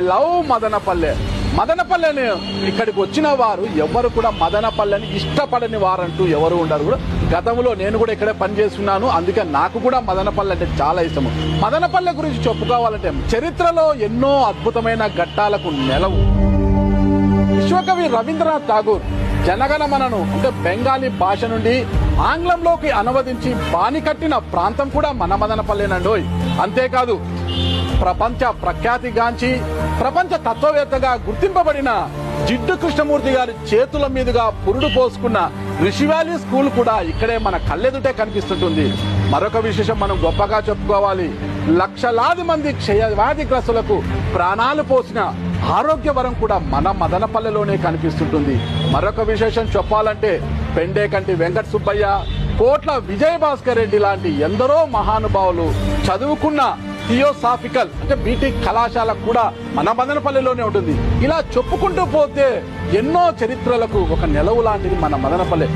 Love Madanapalle. మదనపల్లెని ఇక్కడికి వచ్చిన వారు ఎవరు కూడా మదనపల్లెని ఇష్టపడని వారంటూ ఎవరు ఉండరు కూడా. గతంలో నేను కూడా ఇక్కడే పనిచేస్తున్నాను అందుకే నాకు కూడా మదనపల్లె అంటే చాలా ఇష్టము. మదనపల్లె గురించి చెప్పుకోవాలంటే చరిత్రలో ఎన్నో అద్భుతమైన ఘట్టాలకు నెలవు. విశ్వకవి రవీంద్రనాథ్ ఠాగూర్ జనగణమనను అంటే బెంగాలీ భాష నుండి ఆంగ్లంలోకి అనువదించి బాని కట్టిన ప్రాంతం కూడా మన మదనపల్లెనండోయ్. అంతేకాదు ప్రపంచ ప్రఖ్యాతిగాంచి ప్రపంచ తత్వవేత్తగా గుర్తింపబడిన జిడ్డు కృష్ణమూర్తి గారి చేతుల మీదుగా పురుడు పోసుకున్న రిషివ్యాలీ స్కూల్ కూడా ఇక్కడే మన కళ్ళెదుటే కనిపిస్తుంటుంది. మరొక విశేషం మనం గొప్పగా చెప్పుకోవాలి. లక్షలాది మంది క్షయవ్యాధిగ్రస్తులకు ప్రాణాలు పోసిన ఆరోగ్యవరం కూడా మన మదనపల్లెలోనే కనిపిస్తుంటుంది. మరొక విశేషం చెప్పాలంటే పెండేకంటి వెంకట సుబ్బయ్య కోట్ల విజయభాస్కర్ రెడ్డి లాంటి ఎందరో మహానుభావులు చదువుకున్న థియోసాఫికల్ అంటే బీటెక్ కళాశాల కూడా మన మదనపల్లిలోనే ఉంటుంది. ఇలా చెప్పుకుంటూ పోతే ఎన్నో చరిత్రలకు ఒక నెలవు లాంటిది మన మదనపల్లె.